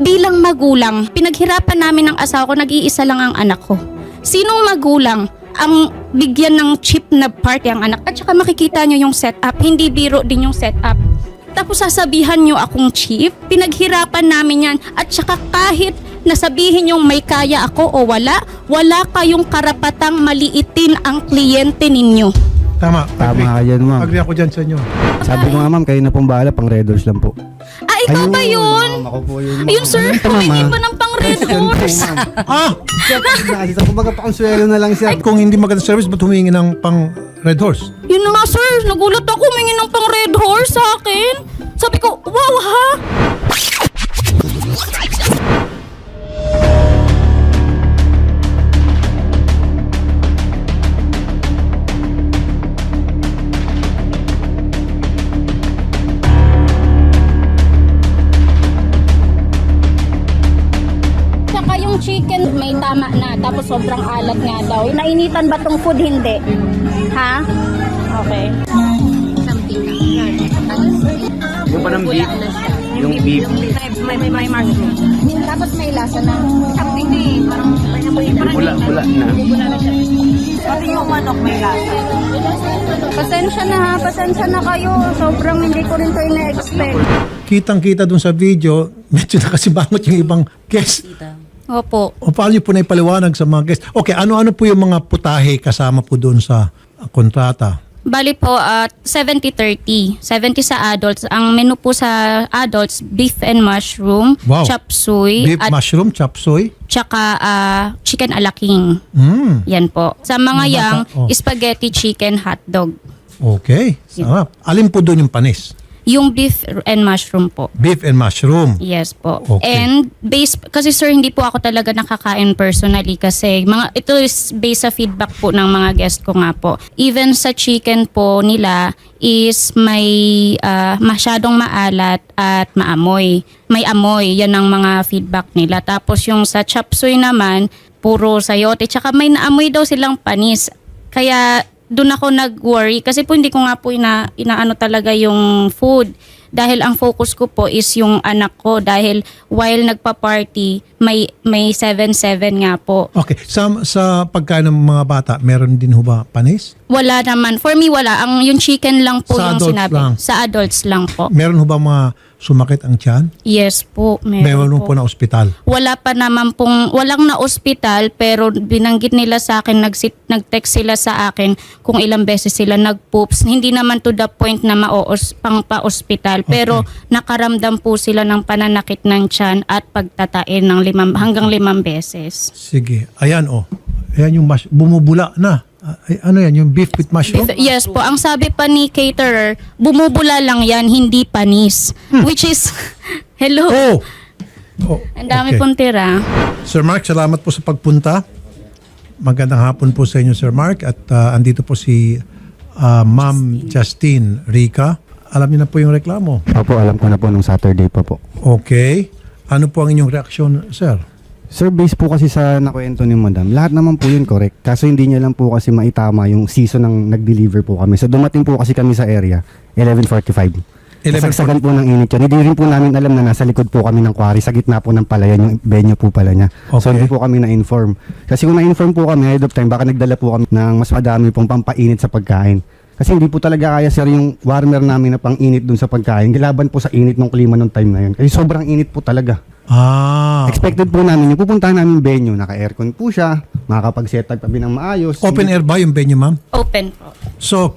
bilang magulang, pinaghirapan namin ng asawa ko, nag-iisa lang ang anak ko. Sinong magulang ang bigyan ng cheap na party ang anak? At saka makikita nyo yung setup, hindi biro din yung setup. Tapos sasabihan nyo akong cheap, pinaghirapan namin yan. At saka kahit nasabihin yung may kaya ako o wala, wala kayong karapatang maliitin ang kliyente ninyo. Tama. Tama ka Agree. dyan, ma'am. Agree ako dyan sa inyo. Sabi ko nga, ma'am, kayo na pong bahala, pang Red Horse lang po. Ah, ikaw ba yun? ako po yun. ma'am. Ayun sir, Ito, humingi ma'am, pa ah. ng pang red Yun po, horse. ma'am. Ah! Sir, pag kumbaga pa konsuelo na lang siya. Kung hindi maganda service, ba't humingi ng pang Red Horse? Yun na nga sir, nagulat ako humingi ng pang red horse sa akin. Sabi ko, wow ha? Chicken may tama na, tapos sobrang alat nga daw. Nainitan ba tong food? Hindi. Ha? Okay. Yung pa ng beef. Yung beef. May, may, may mushroom. Tapos may lasa na. Something eh. Parang may amoy. Bula, bula na. Pati yung manok may lasa. Pasensya na ha. Pasensya na kayo. Sobrang hindi ko rin to ina-expect. Kitang-kita dun sa video, medyo nakasibangot yung ibang guest. Opo. O paano niyo po na ipaliwanag sa mga guest? Okay, ano-ano po yung mga putahe kasama po doon sa kontrata? Bali po, at 70-30. 70 sa adults. Ang menu po sa adults, beef and mushroom, Wow. chop suey, Beef, at mushroom, chop suey? tsaka ah, chicken alaking. Mm, Yan po. Sa mga Mga yang, oh. spaghetti chicken hotdog. okay. Sarap. Alin po doon yung panis? Yung beef and mushroom po. Beef and mushroom. Yes po. Okay. And based kasi sir hindi po ako talaga nakakain personally kasi mga ito is based sa feedback po ng mga guest ko nga po. Even sa chicken po nila is may ah, masyadong maalat at maamoy. May amoy, yan ang mga feedback nila. Tapos yung sa chop suey naman, puro sayote. Tsaka may naamoy daw silang panis. Kaya doon ako nag-worry kasi po hindi ko nga po ina, inaano talaga yung food dahil ang focus ko po is yung anak ko dahil while nagpa-party may may 7-7 nga po. Okay. Sa, sa pagkain ng mga bata, meron din ho ba panis? Wala naman. For me wala. Ang yung chicken lang po Sa yung sinabi. lang? Sa adults lang po. Meron ho ba mga sumakit ang tiyan? Yes po. Meron, Meron, ho po na ospital? wala pa naman pong, walang na ospital pero binanggit nila sa akin, nagsit, nag-text sila sa akin kung ilang beses sila nag-poops. Hindi naman to the point na maoos, pang pa-ospital pero nakaramdam po sila ng pananakit ng tiyan at pagtatain ng limang, hanggang limang beses. Sige. Ayan oh. Ayan yung mush, bumubula na. Ah, Ay, ano yan? Yung beef with mushroom? Yes po, ang sabi pa ni caterer, bumubula lang yan, hindi panis. Which is, hello, Oh! oh ang dami okay. pong tira. Sir Mark, salamat po sa pagpunta. Magandang hapon po sa inyo, Sir Mark. At ah, andito po si ah, Ma'am Justine Rica. Alam niyo na po yung reklamo. Opo, alam ko na po nung Saturday pa po. Okay. Ano po ang inyong reaksyon, sir? Sir, based po kasi sa nakwento ni Madam, lahat naman po yun correct. Kaso hindi niya lang po kasi maitama yung season ng nag-deliver po kami. So dumating po kasi kami sa area, 11.45. 11:45. Kasagsagan po ng init yun. Hindi rin po namin alam na nasa likod po kami ng quarry, sa gitna po ng palayan, yung venue po pala niya. So Okay. hindi po kami na-inform. Kasi kung na-inform po kami ahead of time, baka nagdala po kami ng mas madami pong pampainit sa pagkain. Kasi hindi po talaga kaya sir yung warmer namin na pang init dun sa pagkain. Gilaban po sa init ng klima nung time na yun. Kasi sobrang init po talaga. Ah. Expected po namin, yung pupuntahan namin venue, naka-aircon po siya, makakapag-set up kami ng maayos. Open air ba yung venue, ma'am? Open po. So,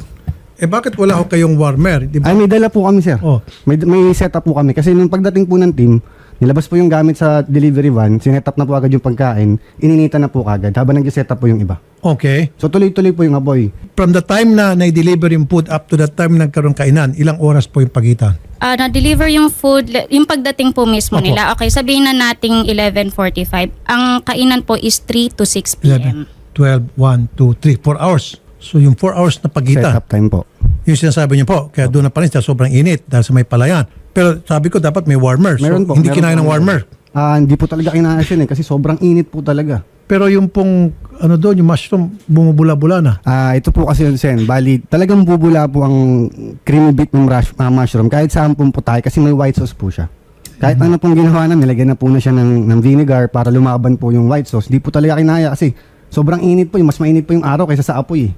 eh bakit wala ho kayong warmer? Di ba? Ay, may dala po kami, sir. Oh. May, may setup po kami. Kasi nung pagdating po ng team, nilabas po yung gamit sa delivery van, sinet up na po agad yung pagkain, ininita na po agad habang nag-set up po yung iba. Okay. So tuloy-tuloy po yung apoy. From the time na na-deliver yung food up to the time na nagkaroon kainan, ilang oras po yung pagitan? Ah, na-deliver yung food, yung pagdating po mismo Opo. nila. Okay, sabihin na nating 11.45. Ang kainan po is 3 to 6 p.m. 11, 12, 1, 2, 3, 4 hours. So yung 4 hours na pagitan, Setup time po. yung sinasabi niyo po, kaya doon na pa rin siya, sobrang init dahil sa may palayan. Pero sabi ko dapat may warmer. So, Meron po. hindi meron kinain po, ng warmer. Ah, hindi po talaga kinaayos yun eh, kasi sobrang init po talaga. Pero yung pong, ano doon, yung mushroom, bumubula-bula na. Ah, ito po kasi yun, Sen. Bali, talagang bubula po ang creamy bit ng rush, ah, mushroom kahit saan pong putay kasi may white sauce po siya. Kahit ano pong ginawa namin, nilagyan na po na siya ng, ng vinegar para lumaban po yung white sauce. Di po talaga kinaya kasi sobrang init po. Yung, mas mainit po yung araw kaysa sa apoy. eh.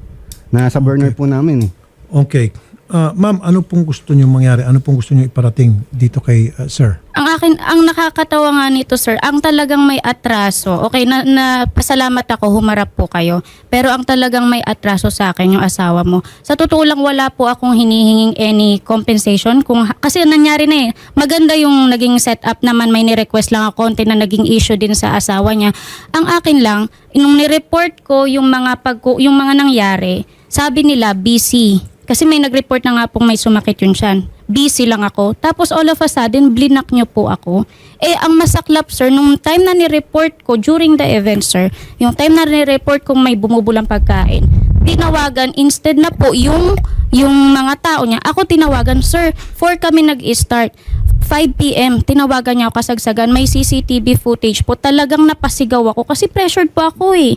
Na sa burner po namin. eh. Okay. Ah, ma'am, ano pong gusto niyo mangyari? Ano pong gusto niyo iparating dito kay ah, sir? Ang akin, ang nakakatawa nga nito sir, ang talagang may atraso, okay, na, na pasalamat ako, humarap po kayo. Pero ang talagang may atraso sa akin, yung asawa mo. Sa totoo lang, wala po akong hinihinging any compensation. Kung, kasi nangyari na eh, maganda yung naging setup naman, may ni-request lang ako, konti na naging issue din sa asawa niya. Ang akin lang, nung ni-report ko yung mga, pag, yung mga nangyari, sabi nila, busy. Kasi may nag-report na nga pong may sumakit yun siyan. Busy lang ako. Tapos all of a sudden, blinak nyo po ako. Eh, ang masaklap, sir, nung time na ni-report ko during the event, sir, yung time na ni-report kong may bumubulang pagkain, tinawagan, instead na po yung, yung mga tao niya, ako tinawagan, sir, 4 kami nag-start. 5 p.m. Tinawagan niya ako kasagsagan. May CCTV footage po. Talagang napasigaw ako kasi pressured po ako eh.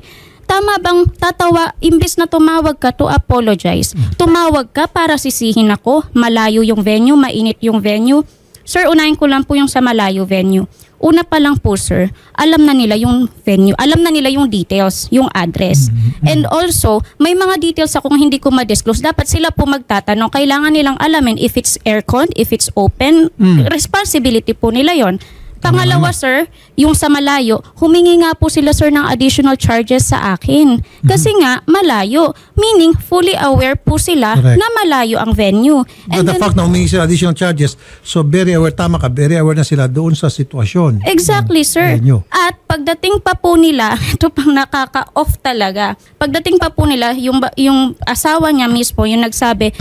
Tama bang tatawa, imbis na tumawag ka to apologize, tumawag ka para sisihin ako, malayo yung venue, mainit yung venue. Sir, unahin ko lang po yung sa malayo venue. Una pa lang po, sir, alam na nila yung venue, alam na nila yung details, yung address. And also, may mga details akong hindi ko ma-disclose. Dapat sila po magtatanong. Kailangan nilang alamin if it's aircon, if it's open. Responsibility po nila yon. Pangalawa, sir, yung sa malayo, humingi nga po sila, sir, ng additional charges sa akin. Kasi nga, malayo. Meaning, fully aware po sila Correct. na malayo ang venue. But the fact na humingi sila additional charges, so very aware, tama ka, very aware na sila doon sa sitwasyon. Exactly, sir. Venue. At pagdating pa po nila, ito pang nakaka-off talaga. Pagdating pa po nila, yung, ba- yung asawa niya mismo, yung nagsabi,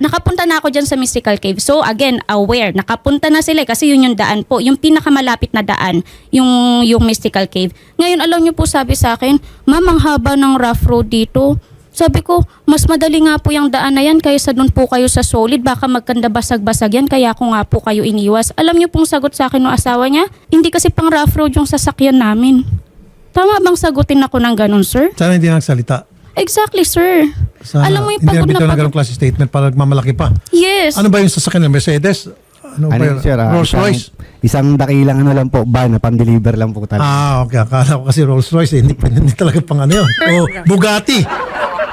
nakapunta na ako dyan sa Mystical Cave. So again, aware, nakapunta na sila eh, kasi yun yung daan po, yung pinakamalapit na daan, yung, yung Mystical Cave. Ngayon, alam niyo po sabi sa akin, ma'am, ang haba ng rough road dito. Sabi ko, mas madali nga po yung daan na yan kaysa doon po kayo sa solid. Baka magkanda basag-basag yan, kaya ako nga po kayo iniwas. Alam niyo pong sagot sa akin ng asawa niya? Hindi kasi pang rough road yung sasakyan namin. Tama bang sagutin ako ng ganun, sir? Sana hindi nagsalita. Exactly, sir. Sana Alam mo yung hindi pagod na nabitaw ng pagod. ganong klase statement para mamalaki pa. Yes. Ano ba yung sasakyan ng Mercedes? Ano, ba Ano yun? yun, sir? ah, Rolls isang- Royce? Isang dakilang ano lang po, van na pang-deliver lang po talaga. Ah, okay. Akala ko kasi Rolls Royce. Eh. Hindi, hindi talaga pang ano yun. O Bugatti.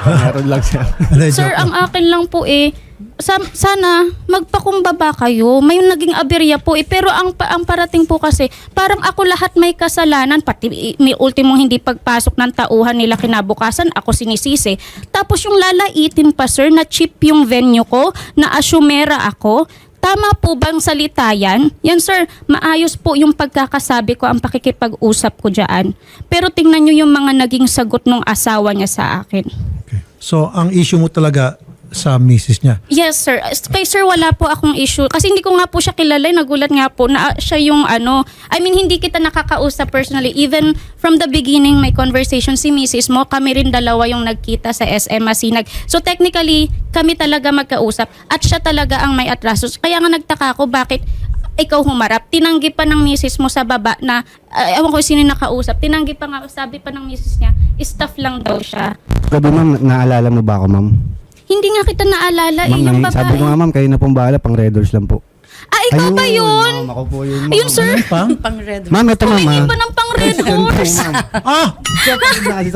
Meron lang sir. Hindi, Sir, ang akin lang po eh, sa- sana magpakumbaba kayo. May naging aberya po eh. Pero ang, pa- ang parating po kasi, parang ako lahat may kasalanan. Pati i- may ultimong hindi pagpasok ng tauhan nila kinabukasan, ako sinisisi. Tapos yung lalaitin pa sir, na cheap yung venue ko, na asumera ako. Tama po bang salita yan? Yan sir, maayos po yung pagkakasabi ko, ang pakikipag-usap ko dyan. Pero tingnan nyo yung mga naging sagot ng asawa niya sa akin. So, ang issue mo talaga sa misis niya. Yes, sir. Kay sir, wala po akong issue. Kasi hindi ko nga po siya kilala. Nagulat nga po na siya yung ano. I mean, hindi kita nakakausap personally. Even from the beginning, may conversation si Mrs. mo. Kami rin dalawa yung nagkita sa SM Masinag. So technically, kami talaga magkausap. At siya talaga ang may atraso. Kaya nga nagtaka ako bakit ikaw humarap. Tinanggi pa ng misis mo sa baba na, uh, ewan ko sino yung nakausap, tinanggi pa nga, sabi pa ng misis niya, staff lang daw siya. Gabi ma'am, naalala mo ba ako ma'am? Hindi nga kita naalala, eh, Ma'am, yung nang- babae. sabi ko nga ma'am, kayo na pong bahala, pang Red Doors lang po. Ah, ikaw ba yun? Ma'am, ako po yun. Ayun, sir. Pa? Pang red. Ma'am, ito ma'am. Humingi pa ng pang red horse. ma'am. Ah! Siya.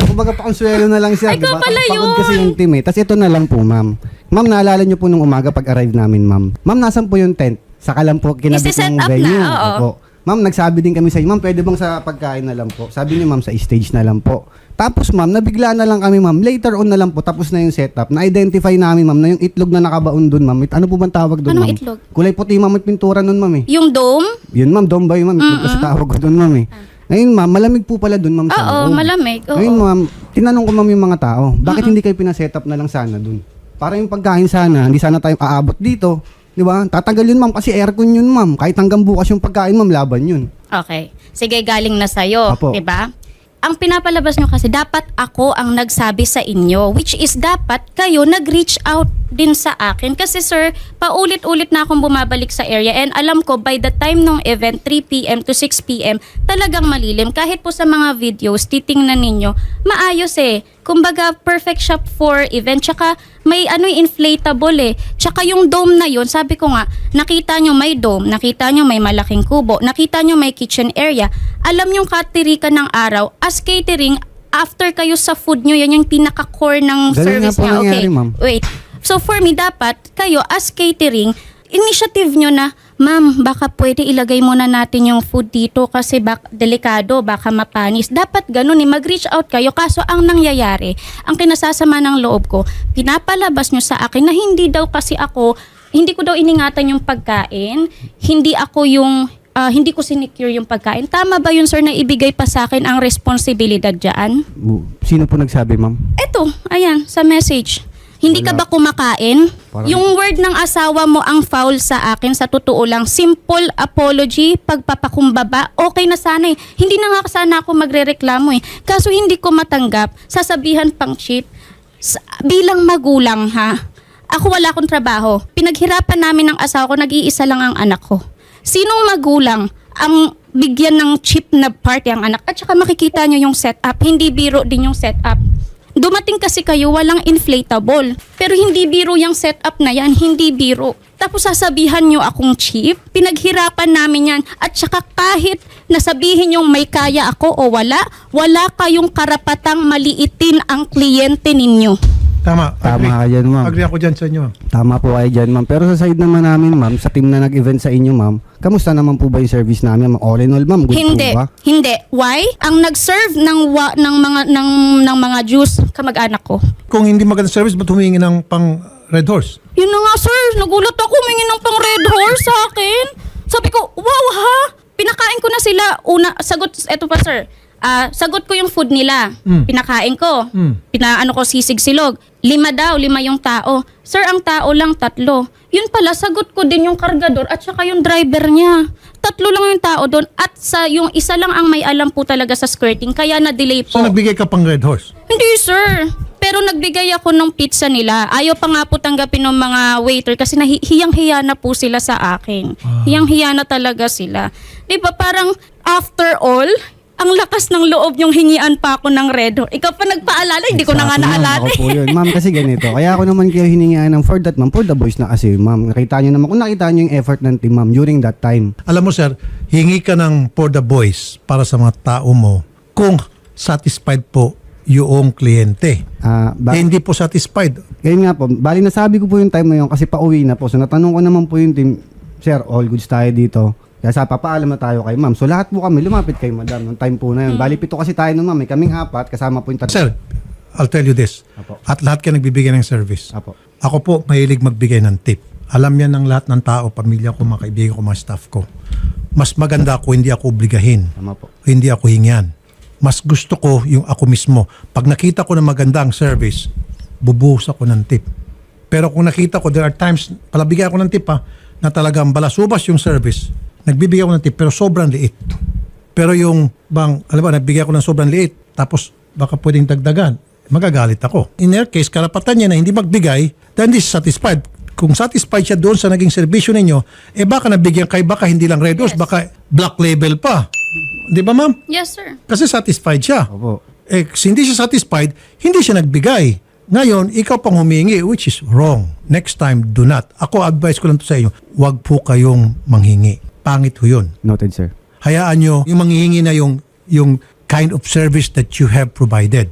Kumbaga pa konsuelo na lang siya. Ay, ikaw diba? pala Pagod yun. kasi yung team eh. Tapos ito na lang po, ma'am. Ma'am, naalala niyo po nung umaga pag arrive namin, ma'am. Ma'am, nasan po yung tent? Saka lang po kinabit Isi-set ng up venue. na, oo. Opo. Ma'am, nagsabi din kami sa inyo, ma'am, pwede bang sa pagkain na lang po? Sabi niyo, ma'am, sa stage na lang po. Tapos, ma'am, nabigla na lang kami, ma'am. Later on na lang po, tapos na yung setup. Na-identify namin, ma'am, na yung itlog na nakabaon doon, ma'am. Ano po bang tawag doon, Anong ma'am? itlog? Kulay puti, ma'am, at pintura nun, ma'am, eh. Yung dome? Yun, ma'am, doon ba yun, ma'am? Itlog kasi tawag ko doon, ma'am, eh. Ngayon, ma'am, malamig po pala doon, ma'am, sa Oo, loob. malamig. Oo. Ngayon, ma'am, tinanong ko, ma'am, yung mga tao, bakit hindi kayo pinaset up na lang sana doon? Para yung pagkain sana, hindi sana tayo aabot dito. Di ba? Tatagal yun, ma'am, kasi aircon yun, ma'am. Kahit hanggang bukas yung pagkain, ma'am, laban yun. Okay. Sige, galing na sa'yo. Apo. 'di ba? Ang pinapalabas nyo kasi, dapat ako ang nagsabi sa inyo. Which is, dapat kayo nag-reach out din sa akin. Kasi sir, paulit-ulit na akong bumabalik sa area. And alam ko, by the time ng event, 3pm to 6pm, talagang malilim. Kahit po sa mga videos, titingnan ninyo, maayos eh. Kumbaga, perfect shop for event. Tsaka, may ano inflatable eh. Tsaka yung dome na yun, sabi ko nga, nakita nyo may dome, nakita nyo may malaking kubo, nakita nyo may kitchen area. Alam yung katirika ng araw, as catering, after kayo sa food nyo, yan yung pinaka-core ng Ganun service nga po niya. Okay, ma'am. wait. So for me, dapat kayo as catering, initiative nyo na, ma'am, baka pwede ilagay muna natin yung food dito kasi bak delikado, baka mapanis. Dapat ganun eh, mag-reach out kayo. Kaso ang nangyayari, ang kinasasama ng loob ko, pinapalabas nyo sa akin na hindi daw kasi ako, hindi ko daw iningatan yung pagkain, hindi ako yung ah, hindi ko sinecure yung pagkain. Tama ba yun, sir, na ibigay pa sa akin ang responsibilidad dyan? Sino po nagsabi, ma'am? Eto, ayan, sa message. Hindi ka ba kumakain? Parang- Yung word ng asawa mo ang foul sa akin, sa totoo lang. Simple apology, pagpapakumbaba, okay na sana eh. Hindi na nga sana ako magrereklamo eh. Kaso hindi ko matanggap, sasabihan pang cheap. Sa- bilang magulang ha, ako wala akong trabaho. Pinaghirapan namin ng asawa ko, nag-iisa lang ang anak ko. Sinong magulang ang bigyan ng cheap na party ang anak? At saka makikita nyo yung setup. Hindi biro din yung setup. Dumating kasi kayo, walang inflatable. Pero hindi biro yung setup na yan, hindi biro. Tapos sasabihan nyo akong cheap, pinaghirapan namin yan. At saka kahit nasabihin yung may kaya ako o wala, wala kayong karapatang maliitin ang kliyente ninyo. Tama. Tama agree. ka dyan, ma'am. Agree ako dyan sa inyo. ma'am. Tama po kayo dyan, ma'am. Pero sa side naman namin, ma'am, sa team na nag-event sa inyo, ma'am, kamusta naman po ba yung service namin? ma'am? All in all, ma'am, good Hindi, po ba? hindi. Why? Ang nag-serve ng wa, ng mga ng ng mga juice kamag-anak ko. Kung hindi maganda service, ba't humingi ng pang Red Horse? Yun na nga sir, nagulat ako humingi ng pang red horse sa akin. Sabi ko, wow ha, pinakain ko na sila. Una, sagot, eto pa sir, Ah, sagot ko yung food nila. Mm. Pinakain ko. Mm. Pinaano ko sisig silog. Lima daw, lima yung tao. Sir, ang tao lang tatlo. Yun pala, sagot ko din yung kargador at saka yung driver niya. Tatlo lang yung tao doon at sa yung isa lang ang may alam po talaga sa skirting kaya na-delay po. So nagbigay ka pang Red Horse? Hindi, sir. Pero nagbigay ako ng pizza nila. Ayaw pa nga po tanggapin ng mga waiter kasi nahi- hiyang-hiya na po sila sa akin. Hiyang-hiya na talaga sila. Di ba parang after all, ang lakas ng loob yung hingian pa ako ng red horse. Ikaw pa nagpaalala, hindi ko na nga naalala. Ako po yun. Ma'am, kasi ganito. Kaya ako naman kayo hiningaan ng for that, ma'am. For the boys na kasi, ma'am. Nakita nyo naman, kung nakita nyo yung effort ng team, ma'am, during that time. Alam mo sir, hingi ka ng for the boys para sa mga tao mo kung satisfied po yung kliyente. Ah, ba- eh, hindi po satisfied. Ngayon nga po, bali nasabi ko po yung time na yun kasi pauwi na po. So natanong ko naman po yung team, Sir, all goods tayo dito. Kaya sa papaalam na tayo kay ma'am. So lahat po kami, lumapit kay madam nung time po na yun. Bali pito kasi tayo nun ma'am, may kaming apat, kasama po yung tatlo. Sir, I'll tell you this. Apo. At lahat kayo nagbibigay ng service. Apo. Ako po, mahilig magbigay ng tip. Alam yan ng lahat ng tao, pamilya ko, mga kaibigan ko, mga staff ko. Mas maganda ako, hindi ako obligahin. Tama po. Hindi ako hingyan. Mas gusto ko yung ako mismo. Pag nakita ko na maganda ang service, bubuhos ako ng tip. Pero kung nakita ko, there are times, palabigyan ako ng tip ha, na talagang balasubas yung service, nagbibigay ako ng tip, pero sobrang liit. Pero yung bang, alam ba, nagbigay ako ng sobrang liit, tapos baka pwedeng dagdagan, magagalit ako. In their case, karapatan niya na hindi magbigay, then this is satisfied. Kung satisfied siya doon sa naging serbisyo ninyo, eh baka nabigyan kay baka hindi lang red horse, baka black label pa. Di ba ma'am? Yes, sir. Kasi satisfied siya. Opo. Eh, hindi siya satisfied, hindi siya nagbigay. Ngayon, ikaw pang humingi, which is wrong. Next time, do not. Ako, advice ko lang to sa inyo, huwag po kayong manghingi. Pangit ho yun. Noted, sir. Hayaan nyo, yung manghihingi na yung, yung kind of service that you have provided.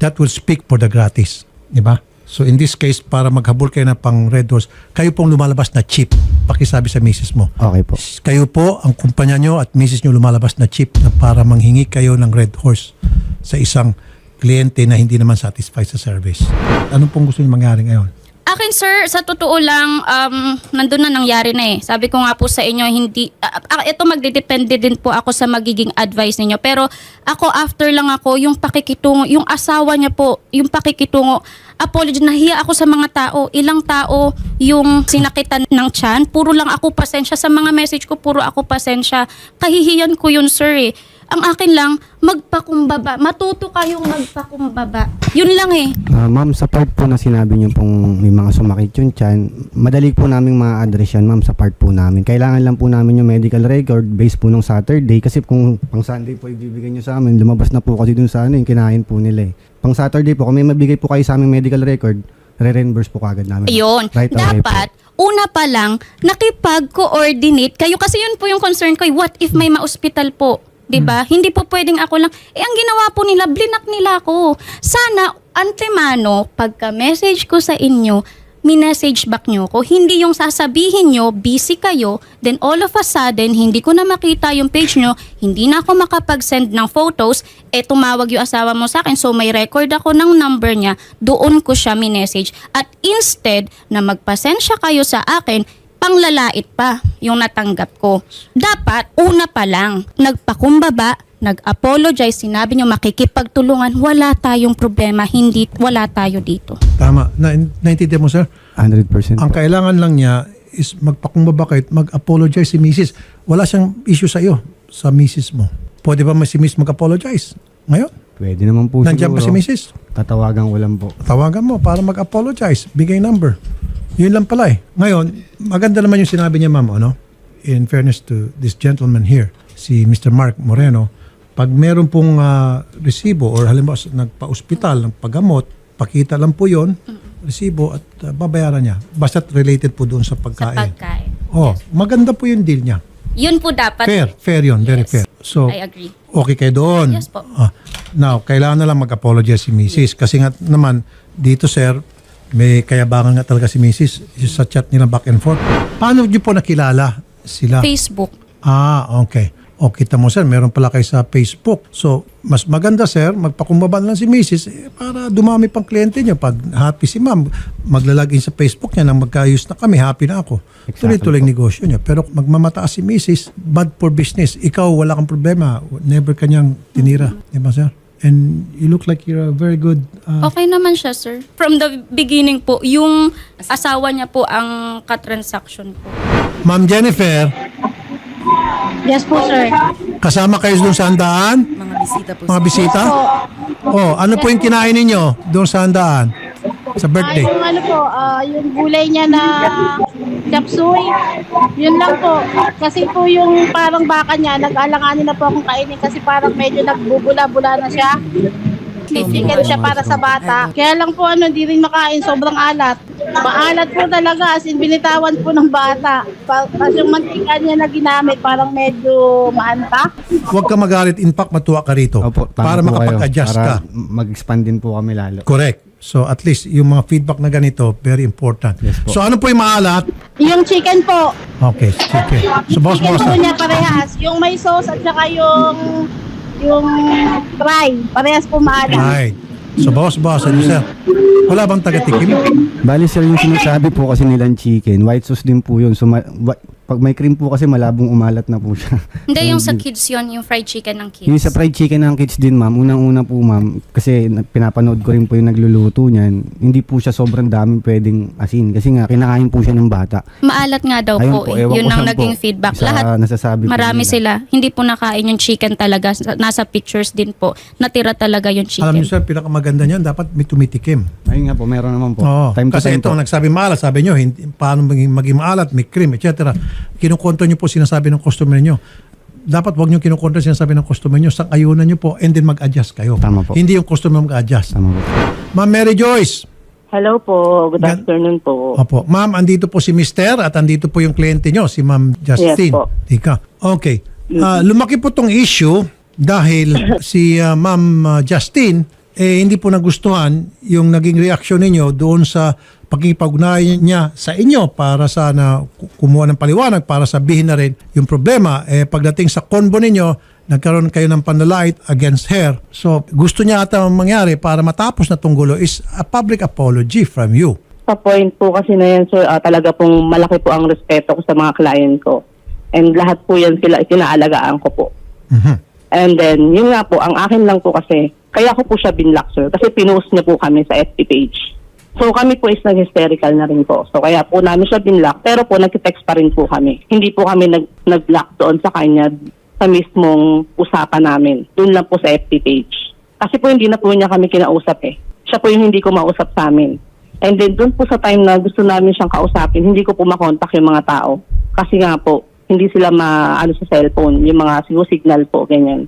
That will speak for the gratis. Di ba? So in this case, para maghabol kayo na pang Red Horse, kayo pong lumalabas na cheap. Pakisabi sa misis mo. Okay po. Kayo po, ang kumpanya nyo at misis nyo lumalabas na cheap na para manghingi kayo ng Red Horse sa isang kliyente na hindi naman satisfied sa service. Anong pong gusto nyo mangyari ngayon? Akin sir, sa totoo lang, um, nandun na nangyari na eh. Sabi ko nga po sa inyo, hindi, ah, ah, ito magdedepende din po ako sa magiging advice ninyo. Pero ako, after lang ako, yung pakikitungo, yung asawa niya po, yung pakikitungo, apology, nahiya ako sa mga tao. Ilang tao yung sinakitan ng tiyan, puro lang ako pasensya. Sa mga message ko, puro ako pasensya. Kahihiyan ko yun sir eh. Ang akin lang, magpakumbaba. Matuto kayong magpakumbaba. Yun lang eh. Ah, ma'am, sa part po na sinabi niyo pong may mga sumakit yung chan, madali po namin ma-address yan, ma'am, sa part po namin. Kailangan lang po namin yung medical record based po nung Saturday kasi kung pang Sunday po ibibigay niyo sa amin, lumabas na po kasi dun sa ano, yung kinain po nila eh. Pang Saturday po, kung may mabigay po kayo sa aming medical record, re-reimburse po kagad namin. Ayun. Right away po. Dapat, una pa lang, nakipag-coordinate kayo. Kasi yun po yung concern ko. eh. What if may ma-hospital po? 'Di ba? Hindi po pwedeng ako lang. Eh, ang ginawa po nila, blinak nila ako. Sana, antemano, pagka-message ko sa inyo, minessage back nyo ko. Hindi yung sasabihin nyo, busy kayo, then all of a sudden, hindi ko na makita yung page nyo, hindi na ako makapag-send ng photos, eh tumawag yung asawa mo sa akin, so may record ako ng number niya, doon ko siya minessage. At instead na magpasend siya kayo sa akin, panglalait pa yung natanggap ko. Dapat, una pa lang, nagpakumbaba, nag-apologize, sinabi nyo makikipagtulungan, wala tayong problema, hindi, wala tayo dito. Tama. Na, naintindihan mo, sir? 100% Ang kailangan lang niya is magpakumbaba kayo, at mag-apologize si Mrs. Wala siyang issue sa iyo, sa Mrs. mo. Pwede ba si Mrs. mag-apologize? Ngayon? Pwede naman po Nandiyan pa si siguro. Mrs.? Tatawagan ko lang po. Tawagan mo para mag-apologize. Bigay number. Yun lang pala eh. Ngayon, maganda naman yung sinabi niya, ma'am, ano? In fairness to this gentleman here, si Mr. Mark Moreno, pag meron pong ah, resibo or halimbawa sa- nagpa-ospital ng paggamot, pakita lang po yon resibo at ah, babayaran niya. Basta't related po doon sa Sa pagkain. pagkain. Oh, maganda po yung deal niya. Yun po dapat. Fair, fair yun, very Yes. fair. So, I agree. okay kayo doon. Yes po. Ah, now, kailangan na lang mag-apologize si Mrs. Kasi nga naman, dito sir, may kayabangan nga talaga si Mrs. Sa chat nila back and forth. Paano niyo po nakilala sila? Facebook. Ah, okay. O kita mo sir, meron pala kayo sa Facebook. So, mas maganda sir, magpakumbaba na lang si Mrs. eh, para dumami pang kliyente niyo. Pag happy si ma'am, maglalagin sa Facebook niya nang magkaayos na kami, happy na ako. Exactly Tuloy-tuloy ang negosyo niya. Pero kung magmamataas si Mrs., bad for business. Ikaw, wala kang problema. Never kanyang tinira. Di ba sir? And you look like you're a very good... uh, Okay naman siya, sir. From the beginning po, yung asawa niya po ang katransaction po. Ma'am Jennifer, Yes po, sir. kasama kayo doon sa handaan? Mga bisita po. Mga bisita? Oh, ano po yung kinain ninyo doon sa handaan? Sa Ah, birthday? yung ano po, ah, yung gulay niya na chapsuy, yun lang po. Kasi po yung parang baka niya, nag-alanganin na po akong kainin kasi parang medyo nagbubula-bula na siya. Titigil siya para sa bata. Kaya lang po ano, di rin makain, sobrang alat. Maalat po talaga, as in binitawan po ng bata. Tapos yung mantika niya na ginamit, parang medyo maanta. Huwag ka magalit. In fact, matuwa ka rito. Opo, tama para po kayo. makapag-adjust Para ka. mag-expand din po kami lalo. Correct. So at least yung mga feedback na ganito, very important. Yes po. so ano po yung maalat? Yung chicken po, Okay, sige. So boss, chicken boss. po niya parehas. Yung may sauce at saka yung yung fry, parehas po maalat. Right. So boss, boss, ano sir? Wala bang taga-tikim? Bali sir, yung sinasabi po kasi nilang chicken, white sauce din po yun. So, ma- wa- pag may cream po kasi malabong umalat na po siya. Hindi, yung sa kids yun, yung fried chicken ng kids. yung sa fried chicken ng kids din ma'am, unang-una po ma'am, kasi na- pinapanood ko rin po yung nagluluto niyan, hindi po siya sobrang daming pwedeng asin. Kasi nga, kinakain po siya ng bata. Maalat nga daw Ayun po. po, eh. ewan Yun ko ang saan naging po. feedback. Sa Lahat, nasasabi po marami nila. sila. Hindi po nakain yung chicken talaga. Sa- Nasa pictures din po. Natira talaga yung chicken. Alam niyo sir, pinakamaganda niyan, dapat may tumitikim. Ayun nga po, meron naman po. Oo. time to Kasi time ito, po. nagsabi maalat, sabi nyo, hindi, paano maging, maging maalat, may cream, etc. Kinukontra nyo po sinasabi ng customer nyo. Dapat wag nyo kinukontra sinasabi ng customer nyo, sang ayunan nyo po, and then mag-adjust kayo. Tama po. Hindi yung customer mag-adjust. Tama po. Ma'am Mary Joyce, Hello po. Good Gan- afternoon po. Opo. Ma'am, andito po si Mister at andito po yung kliyente nyo, si Ma'am Justine. Yes po. Tika. Okay. Ah, lumaki po tong issue dahil si ah, Ma'am ah, Justine eh hindi po nagustuhan yung naging reaksyon ninyo doon sa pagkipag-ugnayan niya sa inyo para sana ku- kumuha ng paliwanag para sabihin na rin yung problema. Eh pagdating sa convo ninyo, nagkaroon kayo ng panlalait against her. So gusto niya ata mangyari para matapos na tong gulo is a public apology from you. Sa point po kasi na yan, sir, ah, talaga pong malaki po ang respeto ko sa mga client ko. And lahat po yan sila itinaalagaan ko po. Mhm. And then, yun nga po, ang akin lang po kasi, kaya ko po siya binlock, sir, kasi pinost niya po kami sa FB page. So kami po is nag-hysterical na rin po. So kaya po namin siya binlock, pero po nag-text pa rin po kami. Hindi po kami nag- nag-block doon sa kanya sa mismong usapan namin. Doon lang po sa FB page. Kasi po hindi na po niya kami kinausap eh. Siya po yung hindi ko mausap sa amin. And then doon po sa time na gusto namin siyang kausapin, hindi ko po makontak yung mga tao. Kasi nga po, hindi sila maano sa cellphone, yung mga signal po, ganyan.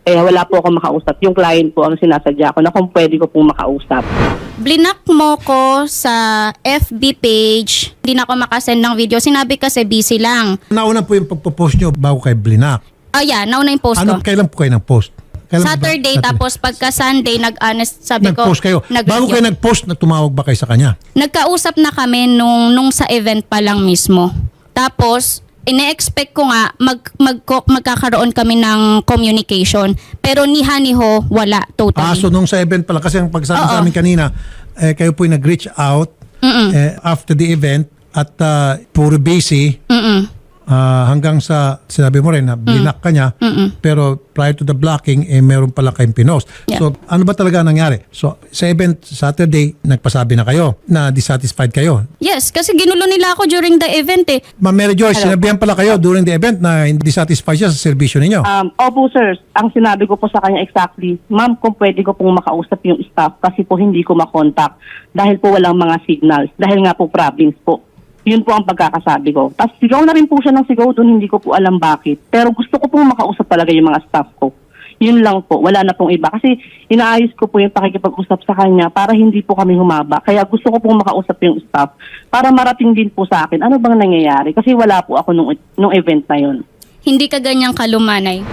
Kaya wala po ako makausap. Yung client po ang sinasadya ko na kung pwede ko po makausap. Blinak mo ko sa FB page. Hindi na ako makasend ng video. Sinabi kasi busy lang. Nauna po yung pagpo-post nyo bago kay Blinak. Oh yeah, nauna yung post Ano, ko. kailan po kayo nag-post? Kailan ba- Saturday, tapos pagka Sunday, nag-honest, sabi ko, nag-post kayo. nag-review. Bago kayo nag-post, na tumawag ba kayo sa kanya? Nagkausap na kami nung, nung sa event pa lang mismo. Tapos, ine-expect ko nga mag, mag, magkakaroon kami ng communication. Pero ni Haniho, wala totally. Ah, so nung sa event pala, kasi ang pagsabi sa amin kanina, eh, kayo po nag-reach out Mm-mm. eh, after the event at ah, puro busy Mm-mm. Ah, hanggang sa sinabi mo rin na blinak ka niya pero prior to the blocking eh meron pala kayong pinost. Yeah. So ano ba talaga ang nangyari? So sa event Saturday nagpasabi na kayo na dissatisfied kayo. Yes, kasi ginulo nila ako during the event eh. Ma'am Mary Joyce, sinabihan pala kayo during the event na hindi satisfied siya sa serbisyo ninyo. Um, opo sir, ang sinabi ko po sa kanya exactly, ma'am kung pwede ko pong makausap yung staff kasi po hindi ko makontak dahil po walang mga signals, dahil nga po province po. Yun po ang pagkakasabi ko. Tapos sigaw na rin po siya ng sigaw doon, hindi ko po alam bakit. Pero gusto ko pong makausap talaga yung mga staff ko. Yun lang po, wala na pong iba. Kasi inaayos ko po yung pakikipag-usap sa kanya para hindi po kami humaba. Kaya gusto ko pong makausap yung staff para marating din po sa akin ano bang nangyayari. Kasi wala po ako nung, nung event na yun. Hindi ka ganyang kalumanay.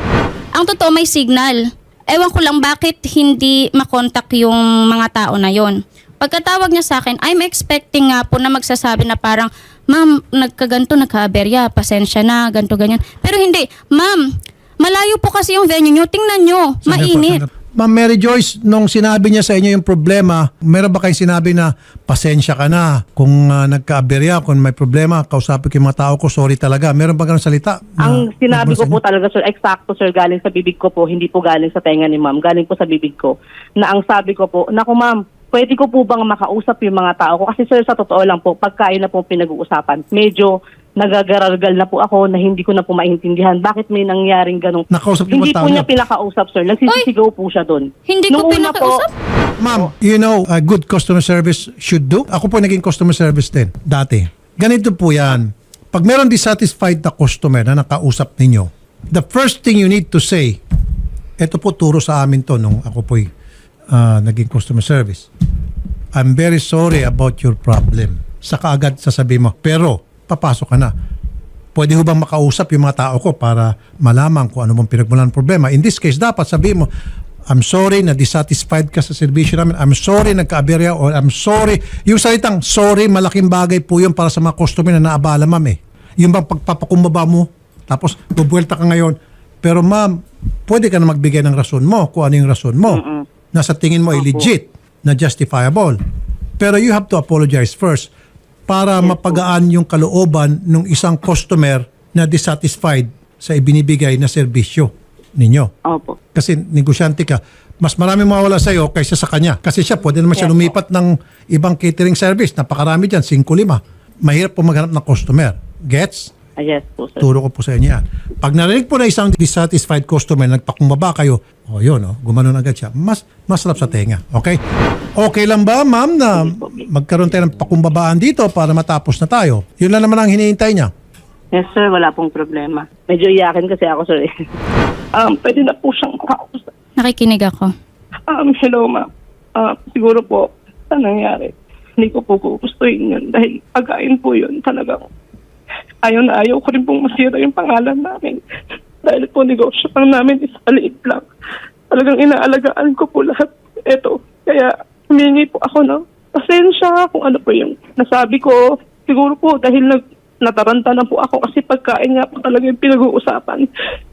Ang totoo may signal. Ewan ko lang bakit hindi makontak yung mga tao na yon. Pagkatawag niya sa akin, I'm expecting nga po na magsasabi na parang, Ma'am, nagkaganto, nagkaaberya, pasensya na, ganto ganyan. Pero hindi, Ma'am, malayo po kasi yung venue nyo, tingnan po, mainit. Ma'am Mary Joyce, nung sinabi niya sa inyo yung problema, meron ba kayong sinabi na pasensya ka na kung uh, nagka-aberya, kung may problema, kausapin ko yung mga tao ko, sorry talaga. Meron ba ganun salita? na Ang sinabi ko sa po talaga, sir, eksakto, sir, galing sa bibig ko po, hindi po galing sa tenga ni ma'am, galing po sa bibig ko, na ang sabi ko po, naku ma'am, pwede ko po bang makausap yung mga tao ko? Kasi sir, sa totoo lang po, pagkain na po pinag-uusapan, medyo nagagaralgal na po ako na hindi ko na po maintindihan bakit may nangyaring ganong... Nakausap niyo ba Hindi tao po niya? niya pinakausap, sir. Nagsisigaw po siya doon. Hindi ko Nung una po, pinakausap. Ma'am, you know, a good customer service should do. Ako po naging customer service din, dati. Ganito po yan. Pag meron dissatisfied na customer na nakausap ninyo, the first thing you need to say, ito po turo sa amin to nung ako po'y ah, naging customer service. I'm very sorry about your problem. Saka agad sasabihin mo, pero papasok ka na. Pwede ho bang makausap yung mga tao ko para malaman kung ano bang pinagmulan problema. In this case, dapat sabihin mo, I'm sorry na dissatisfied ka sa servisyo namin. I'm sorry nagka-aberya or I'm sorry. Yung salitang sorry, malaking bagay po yun para sa mga customer na naabala, ma'am eh. Yung bang pagpapakumbaba mo, tapos bubuelta ka ngayon. Pero ma'am, pwede ka na magbigay ng rason mo kung ano yung rason mo. Nasa tingin mo ay legit, na justifiable. Pero you have to apologize first para mapagaan yung kalooban ng isang customer na dissatisfied sa ibinibigay na serbisyo ninyo. Opo. Kasi negosyante ka, mas marami mawala sa iyo kaysa sa kanya. Kasi siya, pwede naman siya lumipat ng ibang catering service. Napakarami dyan, 5-5. Mahirap po maghanap ng customer. Gets? Ah, yes po, sir. Turo ko po sa inyo yan. Pag narinig po na isang dissatisfied customer, nagpakumbaba kayo, o oh, yun, oh, gumanon agad siya, mas masarap sa tenga. Okay? Okay lang ba, ma'am, na magkaroon tayo ng pakumbabaan dito para matapos na tayo? Yun lang naman ang hinihintay niya. Yes, sir. Wala pong problema. Medyo iyakin kasi ako, sir. eh. um, pwede na po siyang makausap. Nakikinig ako. Um, hello, ma'am. Ah, siguro po, sa nangyari, hindi ko po gugustuhin yun dahil pagkain po yun talagang ayaw na ayaw ko rin pong masira yung pangalan namin. Dahil po negosyo lang namin is maliit lang. Talagang inaalagaan ko po lahat. Eto, kaya humingi po ako ng pasensya kung ano po yung nasabi ko. Siguro po dahil nag nataranta na po ako kasi pagkain nga po talaga yung pinag-uusapan.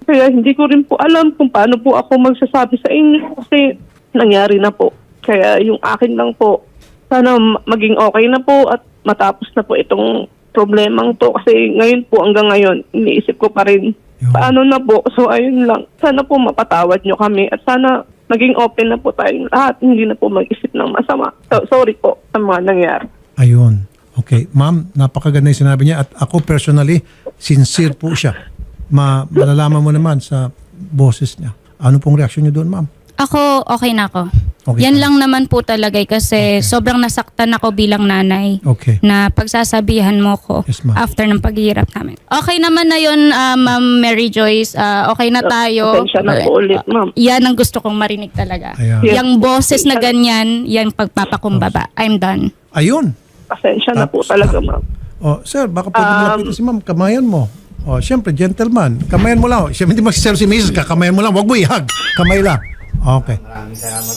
Kaya hindi ko rin po alam kung paano po ako magsasabi sa inyo kasi nangyari na po. Kaya yung akin lang po, sana ma- maging okay na po at matapos na po itong problemang to kasi ngayon po hanggang ngayon iniisip ko pa rin Yun. paano na po. So ayun lang. Sana po mapatawad nyo kami at sana maging open na po tayong lahat. Hindi na po mag-isip ng masama. So, sorry po sa mga nangyari. Ayun. Okay. Ma'am, napakaganda yung sinabi niya at ako personally, sincere po siya ma malalaman mo naman sa boses niya. Ano pong reaksyon niyo doon, ma'am? Ako, okay na ako. Okay Yan ka. lang naman po talaga eh, kasi sobrang nasaktan ako bilang nanay. Okay. na pagsasabihan mo ko Yes, ma'am. after ng paghihirap namin. Okay naman na yun, ah, Ma'am Mary Joyce. Ah, okay na tayo. Pasensya na po ulit, ma'am. Yan ang gusto kong marinig talaga. Ayan. Yes. Yung boses na ganyan, yung pagpapakumbaba. I'm done. Ayun. Pasensya na po Tapos- talaga, ma'am. Oh, sir, baka pwede Um, malapitan si ma'am, kamayan mo. Oh, syempre, gentleman. Kamayan mo lang. Siyempre, hindi magsisero si Mrs. Kakamayan mo lang. Huwag mo ihag. Kamay lang. Okay. Maraming salamat.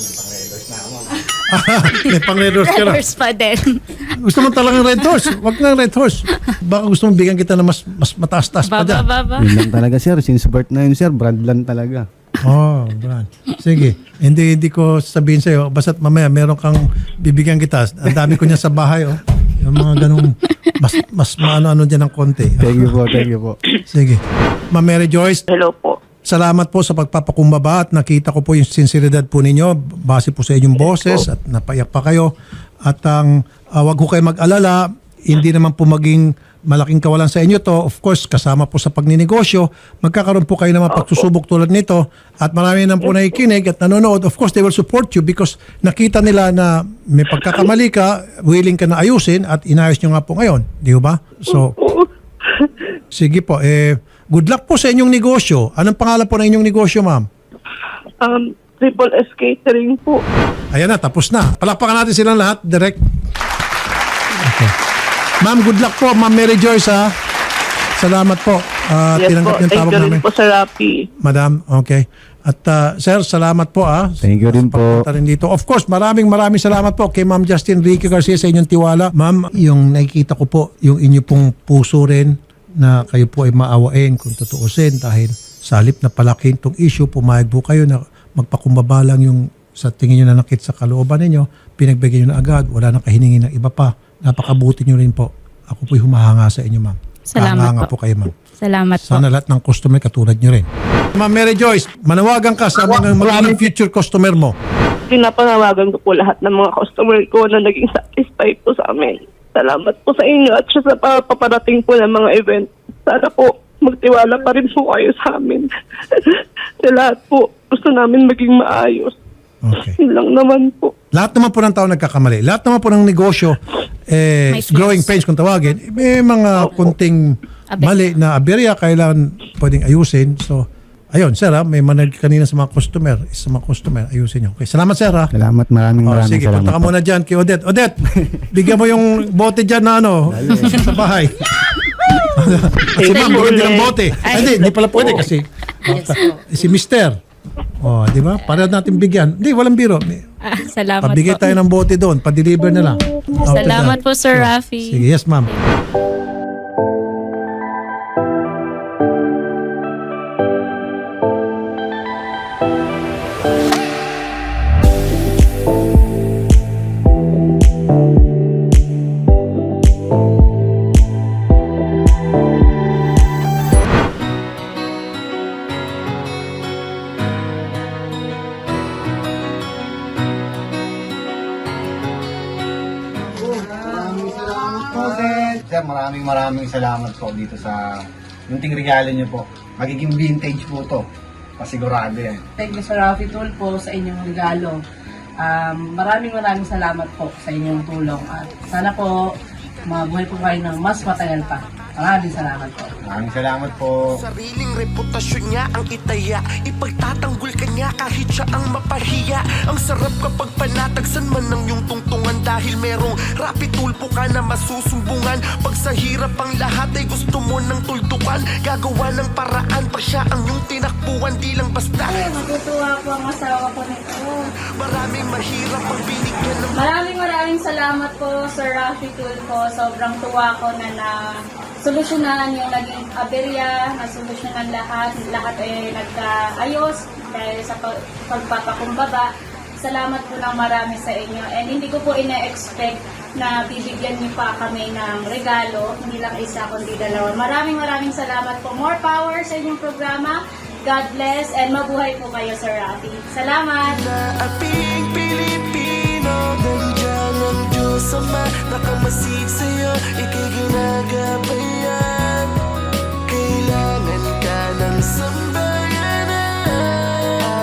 May pang-red horse ka na. Brothers pa din. Gusto mo talagang red horse. Huwag na red horse. Baka gusto mo bigyan kita na mas, mas mataas-taas pa baba, dyan. baba. Yun lang talaga sir, since birth na yun sir, brand lang talaga. Oh, Brad. Sige. Hindi, hindi ko sabihin sa'yo. Basta't mamaya meron kang bibigyan kita. Ang dami ko niya sa bahay, oh. Yung mga ganung mas, mas maano-ano dyan ng konti. Thank you po, thank you po. Sige. Ma'am Mary Joyce, Hello po. Salamat po sa pagpapakumbaba at nakita ko po yung sinseridad po ninyo base po sa inyong boses at napaiyak pa kayo. At ang uh, wag ko kayo mag-alala, hindi naman po maging malaking kawalan sa inyo to. Of course, kasama po sa pagninegosyo, magkakaroon po kayo ng mga pagsusubok tulad nito at marami nang po nakikinig at nanonood. Of course, they will support you because nakita nila na may pagkakamali ka, willing ka na ayusin at inayos nyo nga po ngayon. Di ba? So, Sige po, eh, good luck po sa inyong negosyo. Anong pangalan po ng inyong negosyo, ma'am? Um, Triple S Catering po. Ayan na, tapos na. Palakpakan natin silang lahat, direct. Okay. Ma'am, good luck po, ma'am Mary Joyce, ha? Salamat po. Ah, yes po. tinanggap yung Thank tawag you namin. rin po, Sir Rafi. Madam, okay. At ah, sir, salamat po ah. Thank you rin po. Pagpunta rin dito. Of course, maraming maraming salamat po kay Ma'am Justin Ricky Garcia sa inyong tiwala. Ma'am, yung nakikita ko po, yung inyo pong puso rin na kayo po ay maawain kung tutuusin dahil sa halip na palakin itong issue, pumayag po kayo na magpakumbaba lang yung sa tingin nyo na nakit sa kalooban ninyo, pinagbigyan nyo na agad, wala nang kahiningi ng iba pa. Napakabuti nyo rin po. Ako po'y humahanga sa inyo, ma'am. Salamat Kahanga po. po kayo, ma'am. Salamat po. Sana lahat ng customer katulad nyo rin. Ma'am Mary Joyce, manawagan ka sa mga magiging future customer mo. Pinapanawagan ko po lahat ng mga customer ko na naging satisfied po sa amin. Salamat po sa inyo at sa pa- paparating po ng mga event. Sana po magtiwala pa rin po kayo sa amin. sa lahat po, gusto namin maging maayos. Okay. Yun lang naman po. Lahat naman po ng tao nagkakamali. Lahat naman po ng negosyo, eh, May growing pains kung tawagin, eh, may mga kunting mali na aberya kailangan pwedeng ayusin. So, ayun, sir, ha, may manag kanina sa mga customer, sa mga customer, ayusin nyo. Okay, salamat, sir, ha. Salamat, maraming Oh, maraming sige, salamat punta ka muna dyan kay Odette. Odette, bigyan mo yung bote dyan na ano, sa bahay. si ma'am, bigyan din ng bote. Ay, Hindi, hindi pala pwede kasi. si mister. Oh, di ba? Para natin bigyan. Hindi, walang biro. Ah, salamat Pabigay po. tayo ng bote doon. Pa-deliver na lang. Salamat po, Sir Rafi. Sige, yes ma'am. Po dito sa munting regalo niyo po. Magiging vintage po to. Pasigurado yan. Thank you Sir Rafi Tulfo sa inyong regalo. Um, maraming maraming salamat po sa inyong tulong at sana po mabuhay po kayo ng mas matagal pa. Maraming salamat po. Maraming salamat po. Sariling reputasyon niya ang itaya Ipagtatanggol ka niya kahit siya ang mapahiya Ang sarap kapag panatagsan man ng iyong tungtungan Dahil merong rapid tulpo ka na masusumbungan Pag sa hirap ang lahat ay gusto mo ng tuldukan Gagawa ng paraan pa siya ang iyong tinakbuhan Di lang basta Natutuwa po ang asawa ko nito. Maraming mahirap ang binigyan ng Maraming maraming salamat po, Sir Rafi Tulfo. Sobrang tuwa ko na na solusyonan yung naging aberya, na solusyonan lahat. Lahat ay nagkaayos dahil sa pag- pagpapakumbaba. Salamat po ng marami sa inyo. And hindi ko po ina-expect na bibigyan niyo pa kami ng regalo. Hindi lang isa, kundi dalawa. Maraming maraming salamat po. More power sa inyong programa. God bless and mabuhay po kayo, Sir Rafi. Salamat! masama Nakamasid sa'yo, ikay ginagabayan Kailangan ka ng sambayanan.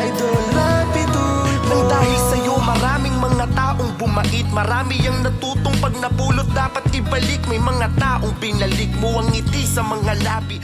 Idol, rapidul mo. Nang dahil sa'yo, maraming mga taong bumait. Marami ang natutong pag napulot. Dapat ibalik May mga taong binalik mo ang ngiti sa mga labi.